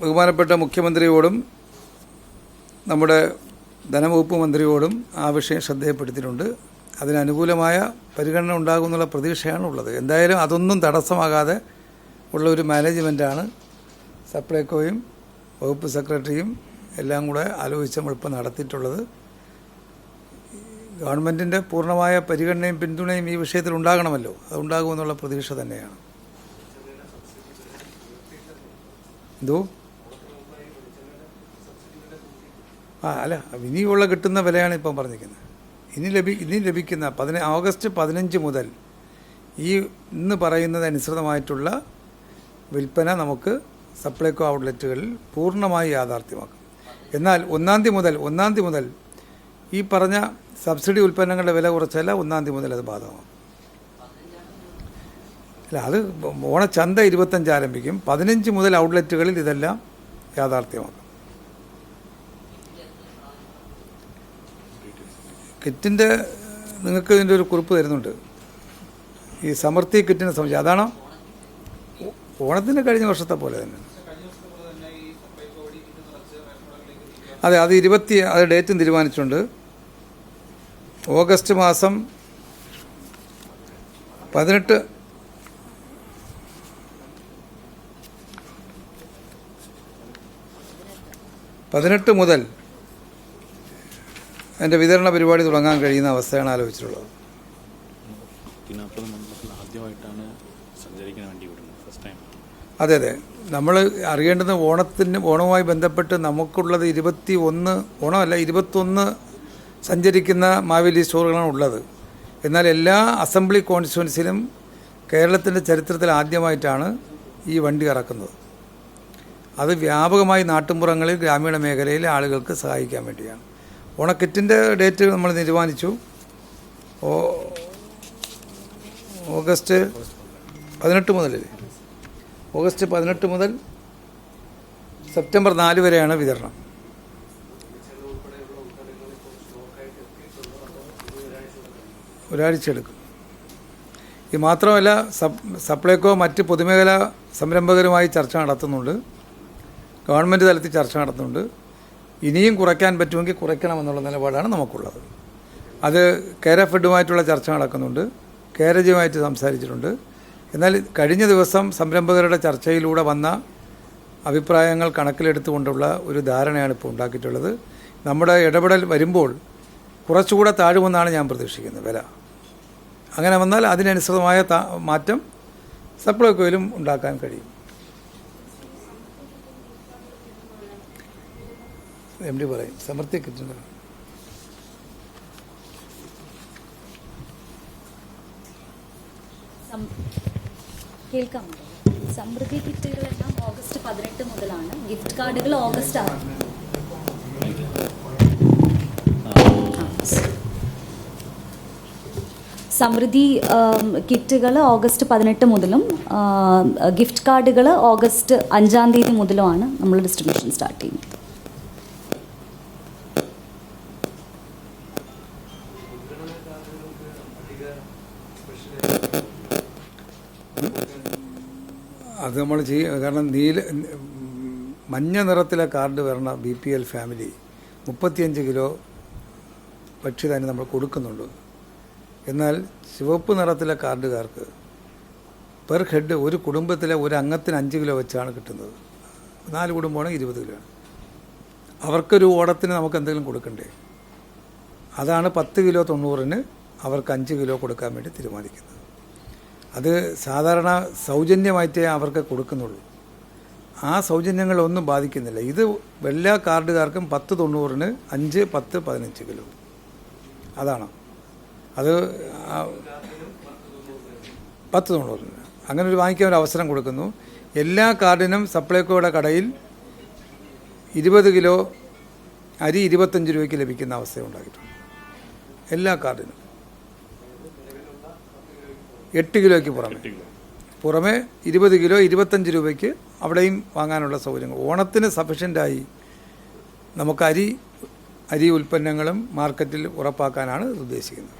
ബഹുമാനപ്പെട്ട മുഖ്യമന്ത്രിയോടും നമ്മുടെ ധനവകുപ്പ് മന്ത്രിയോടും ആ വിഷയം ശ്രദ്ധയപ്പെടുത്തിയിട്ടുണ്ട്. അതിനനുകൂലമായ പരിഗണന ഉണ്ടാകുമെന്നുള്ള പ്രതീക്ഷയാണ് ഉള്ളത്. എന്തായാലും അതൊന്നും തടസ്സമാകാതെ ഉള്ള ഒരു മാനേജ്മെന്റാണ് സപ്ലൈകോയും വകുപ്പ് സെക്രട്ടറിയും എല്ലാം കൂടെ ആലോചിച്ച് നമ്മളിപ്പോൾ നടത്തിയിട്ടുള്ളത്. ഗവൺമെന്റിന്റെ പൂർണമായ പരിഗണനയും പിന്തുണയും ഈ വിഷയത്തിൽ ഉണ്ടാകണമല്ലോ. അത് ഉണ്ടാകുമെന്നുള്ള പ്രതീക്ഷ തന്നെയാണ്. എന്തോ? ആ അല്ല ഇനിയുള്ള കിട്ടുന്ന വിലയാണ് ഇപ്പം പറഞ്ഞിരിക്കുന്നത്. ഇനി ലഭി ഇനി ലഭിക്കുന്ന പതിന ഓഗസ്റ്റ് പതിനഞ്ച് മുതൽ ഈ ഇന്ന് പറയുന്നതനുസൃതമായിട്ടുള്ള വിൽപ്പന നമുക്ക് സപ്ലൈകോ ഔട്ട്ലെറ്റുകളിൽ പൂർണമായി യാഥാർത്ഥ്യമാക്കും. എന്നാൽ ഒന്നാം തീയതി മുതൽ ഒന്നാം തീയതി മുതൽ ഈ പറഞ്ഞ സബ്സിഡി ഉൽപ്പന്നങ്ങളുടെ വില കുറച്ചല്ല ഒന്നാം തീയതി മുതൽ അത് ബാധകമാകും. അല്ല അത് ഓണച്ചന്ത ഇരുപത്തഞ്ച് ആരംഭിക്കും. പതിനഞ്ച് മുതൽ ഔട്ട്ലെറ്റുകളിൽ ഇതെല്ലാം യാഥാർത്ഥ്യമാക്കും. കിറ്റിന്റെ നിങ്ങൾക്ക് ഇതിന്റെ ഒരു കുറിപ്പ് തരുന്നുണ്ട്. ഈ സമൃദ്ധി കിറ്റിനെ സംബന്ധിച്ച്. അതാണോ? ഓണത്തിന് കഴിഞ്ഞ വർഷത്തെ പോലെ തന്നെ. അതെ അത് ഇരുപത്തി അത് ഡേറ്റും തീരുമാനിച്ചിട്ടുണ്ട്. ഓഗസ്റ്റ് മാസം പതിനെട്ട്. പതിനെട്ട് മുതൽ അതിന്റെ വിതരണ പരിപാടി തുടങ്ങാൻ കഴിയുന്ന അവസ്ഥയാണ് ആലോചിച്ചിട്ടുള്ളത്. ആദ്യമായിട്ടാണ് സഞ്ചരിക്കാൻ വേണ്ടി വിടുന്നത് ഫസ്റ്റ് ടൈം അതെ അതെ. നമ്മൾ അറിയേണ്ടത് ഓണത്തിന് ഓണവുമായി ബന്ധപ്പെട്ട് നമുക്കുള്ളത് ഇരുപത്തി ഒന്ന് ഓണമല്ല ഇരുപത്തൊന്ന് സഞ്ചരിക്കുന്ന മാവേലി സ്റ്റോറുകളാണ് ഉള്ളത്. എന്നാൽ എല്ലാ അസംബ്ലി കോൺസ്റ്റിറ്റ്വൻസിലും കേരളത്തിന്റെ ചരിത്രത്തിൽ ആദ്യമായിട്ടാണ് ഈ വണ്ടി ഇറക്കുന്നത്. അത് വ്യാപകമായി നാട്ടുമ്പുറങ്ങളിൽ ഗ്രാമീണ മേഖലയിലെ ആളുകൾക്ക് സഹായിക്കാൻ വേണ്ടിയാണ്. ഓണക്കിറ്റിന്റെ ഡേറ്റ് നമ്മൾ തീരുമാനിച്ചു. ഓഗസ്റ്റ് പതിനെട്ട് മുതൽ ഓഗസ്റ്റ് പതിനെട്ട് മുതൽ സെപ്റ്റംബർ നാല് വരെയാണ് വിതരണം. ഒരാഴ്ച എടുക്കും. ഇത് മാത്രമല്ല സപ് സപ്ലൈകോ മറ്റ് പൊതുമേഖലാ സംരംഭകരുമായി ചർച്ച നടത്തുന്നുണ്ട്. ഗവൺമെന്റ് തലത്തിൽ ചർച്ച നടത്തുന്നുണ്ട്. ഇനിയും കുറയ്ക്കാൻ പറ്റുമെങ്കിൽ കുറയ്ക്കണമെന്നുള്ള നിലപാടാണ് നമുക്കുള്ളത്. അത് കേര ഫെഡുമായിട്ടുള്ള ചർച്ച നടക്കുന്നുണ്ട്. കേരജിയുമായിട്ട് സംസാരിച്ചിട്ടുണ്ട്. എന്നാൽ കഴിഞ്ഞ ദിവസം സംരംഭകരുടെ ചർച്ചയിലൂടെ വന്ന അഭിപ്രായങ്ങൾ കണക്കിലെടുത്തുകൊണ്ടുള്ള ഒരു ധാരണയാണ് ഇപ്പോൾ ഉണ്ടാക്കിയിട്ടുള്ളത്. നമ്മുടെ ഇടപെടൽ വരുമ്പോൾ കുറച്ചുകൂടെ താഴുമെന്നാണ് ഞാൻ പ്രതീക്ഷിക്കുന്നത് വില. അങ്ങനെ വന്നാൽ അതിനനുസൃതമായ മാറ്റം സപ്ലൈക്കോയിലും ഉണ്ടാക്കാൻ കഴിയും. എം ഡി പറയും. സമൃദ്ധി കിട്ടുന്നത് കേൾക്കാമോ സമൃദ്ധി കിറ്റുകളെല്ലാം ഓഗസ്റ്റ് പതിനെട്ട് മുതലാണ്. ഗിഫ്റ്റ് കാർഡുകൾ ഓഗസ്റ്റ് ആണ് സമൃദ്ധി കിറ്റുകൾ ഓഗസ്റ്റ് പതിനെട്ട് മുതലും ഗിഫ്റ്റ് കാർഡുകൾ ഓഗസ്റ്റ് അഞ്ചാം തീയതി മുതലുമാണ് നമ്മൾ ഡിസ്ട്രിബ്യൂഷൻ സ്റ്റാർട്ട് ചെയ്യുന്നത്. അത് നമ്മൾ ചെയ്യും കാരണം നീല മഞ്ഞ നിറത്തിലെ കാർഡ് വരണ ബി പി എൽ ഫാമിലി മുപ്പത്തിയഞ്ച് കിലോ പക്ഷി തന്നെ നമ്മൾ കൊടുക്കുന്നുണ്ട്. എന്നാൽ ചുവപ്പ് നിറത്തിലെ കാർഡുകാർക്ക് പെർ ഹെഡ് ഒരു കുടുംബത്തിലെ ഒരു അംഗത്തിന് അഞ്ച് കിലോ വെച്ചാണ് കിട്ടുന്നത്. നാല് കുടുംബമാണെങ്കിൽ ഇരുപത് കിലോ അവർക്കൊരു ഓടത്തിന് നമുക്ക് എന്തെങ്കിലും കൊടുക്കണ്ടേ? അതാണ് പത്ത് കിലോ തൊണ്ണൂറിന് അവർക്ക് അഞ്ച് കിലോ കൊടുക്കാൻ വേണ്ടി തീരുമാനിക്കുന്നത്. അത് സാധാരണ സൗജന്യമായിട്ടേ അവർക്ക് കൊടുക്കുന്നുള്ളൂ. ആ സൗജന്യങ്ങളൊന്നും ബാധിക്കുന്നില്ല. ഇത് എല്ലാ കാർഡുകാർക്കും പത്ത് തൊണ്ണൂറിന് അഞ്ച് പത്ത് പതിനഞ്ച് കിലോ. അതാണ്. അത് പത്ത് തൊണ്ണൂറിന്. അങ്ങനെ ഒരു വാങ്ങിക്കാൻ ഒരു അവസരം കൊടുക്കുന്നു. എല്ലാ കാർഡിനും സപ്ലൈകോയുടെ കടയിൽ ഇരുപത് കിലോ അരി ഇരുപത്തഞ്ച് രൂപയ്ക്ക് ലഭിക്കുന്ന അവസ്ഥ ഉണ്ടാക്കിയിട്ടുണ്ട് എല്ലാ കാർഡിനും. എട്ട് കിലോയ്ക്ക് പുറമെ. പുറമെ ഇരുപത് കിലോ ഇരുപത്തഞ്ച് രൂപയ്ക്ക് അവിടെയും വാങ്ങാനുള്ള സൗകര്യങ്ങൾ. ഓണത്തിന് സഫീഷ്യന്റായി നമുക്ക് അരി അരി ഉൽപ്പന്നങ്ങളും മാർക്കറ്റിൽ ഉറപ്പാക്കാനാണ് ഉദ്ദേശിക്കുന്നത്.